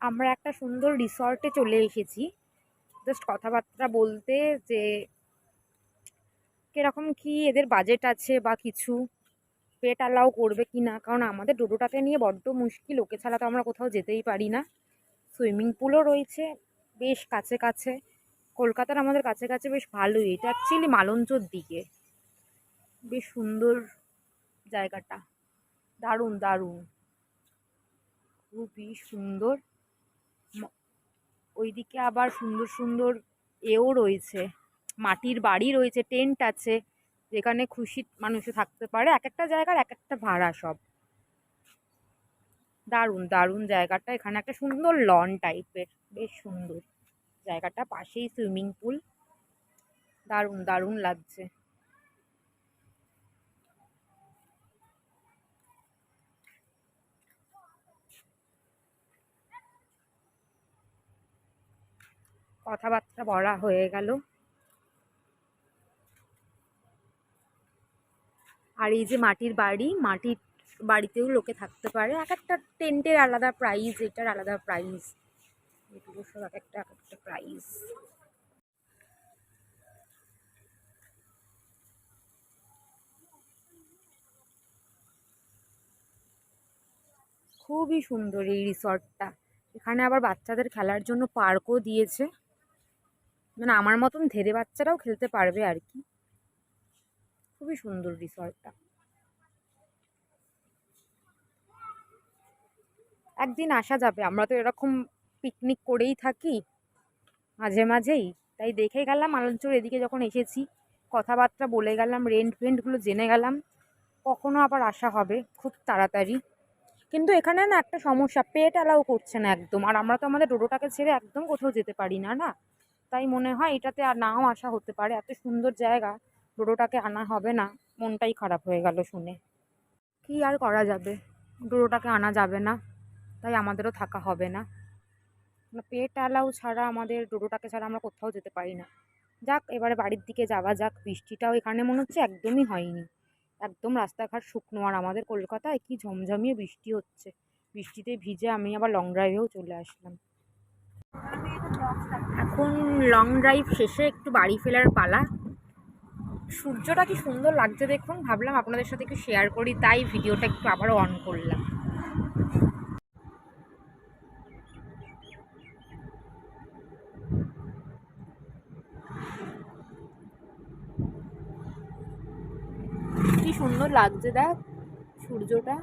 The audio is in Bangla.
আমরা একটা সুন্দর রিসর্টে চলে এসেছি। জাস্ট কথাবার্তা বলতে যে, কীরকম কি এদের বাজেট আছে বা কিছু পেট অ্যালাউ করবে কি না? কারণ আমাদের ডোডোটাকে নিয়ে বড্ড মুশকিল, ওকে ছাড়া তো আমরা কোথাও যেতেই পারি না। সুইমিং পুলও রয়েছে, বেশ কাছে কাছে। কলকাতার আমাদের কাছে কাছে বেশ ভালোই। এটা অ্যাকচুয়ালি মালঞ্চর দিকে। বেশ সুন্দর জায়গাটা। দারুণ দারুণ। খুবই সুন্দর। ওইদিকে আবার সুন্দর সুন্দর এও রয়েছে। মাটির বাড়ি রয়েছে, টেন্ট আছে, যেখানে খুশি মানুষ থাকতে পারে। এক একটা জায়গার এক একটা ভাড়া সব। দারুণ দারুণ জায়গাটা। এখানে একটা সুন্দর লন টাইপের বেশ সুন্দর। জায়গাটা পাশেই সুইমিং পুল দারুণ দারুণ লাগছে। কথাবার্তা বলা হয়ে গেল। আর এই যে মাটির বাড়ি, মাটির বাড়িতেও লোকে থাকতে পারে। এক একটা টেন্টের আলাদা প্রাইস এটার আলাদা প্রাইস এগুলো সব এক একটা এক একটা প্রাইস খুবই সুন্দর এই রিসর্টটা এখানে আবার বাচ্চাদের খেলার জন্য পার্কও দিয়েছে। মানে আমার মতন ধেরে বাচ্চারাও খেলতে পারবে আর কি। খুবই সুন্দর রিসর্টটা একদিন আসা যাবে, আমরা তো এরকম পিকনিক করেই থাকি, মাঝে মাঝেই। তাই দেখে গেলাম আলঞ্চর এদিকে যখন এসেছি, কথাবার্তা বলে গেলাম রেন্ট ফেন্টগুলো জেনে গেলাম, কখনো আবার আসা হবে খুব তাড়াতাড়ি। কিন্তু এখানে না একটা সমস্যা, পেট অ্যালাউ করছে না একদম। আর আমরা তো আমাদের ডোডোটাকে ছেড়ে একদম কোথাও যেতে পারি না না? তাই মনে হয় এটাতে আর নাও আসা হতে পারে। এত সুন্দর জায়গা ডোডোটাকে আনা হবে না। মনটাই খারাপ হয়ে গেল শুনে। কি আর করা যাবে? ডোডোটাকে আনা যাবে না। তাই আমাদেরও থাকা হবে না। না পেট অ্যালাউ ছাড়া আমাদের ডোডোটাকে ছাড়া আমরা কোথাও যেতে পারি না। যাক, এবারে বাড়ির দিকে যাওয়া যাক। বৃষ্টিটাও এখানে মনে হচ্ছে একদমই হয়নি। একদম রাস্তাঘাট শুকনো। আর আমাদের কলকাতায় কি ঝমঝমিয়ে বৃষ্টি হচ্ছে। বৃষ্টিতে ভিজে আমি আবার লং ড্রাইভেও চলে আসলাম। এখন লং ড্রাইভ শেষে একটু বাড়ি ফেরার পালা। সূর্যটা কি সুন্দর লাগছে দেখুন, ভাবলাম আপনাদের সাথে একটু শেয়ার করি, তাই ভিডিওটা একটু আবারও অন করলাম। কি সুন্দর লাগছে দেখ সূর্যটা।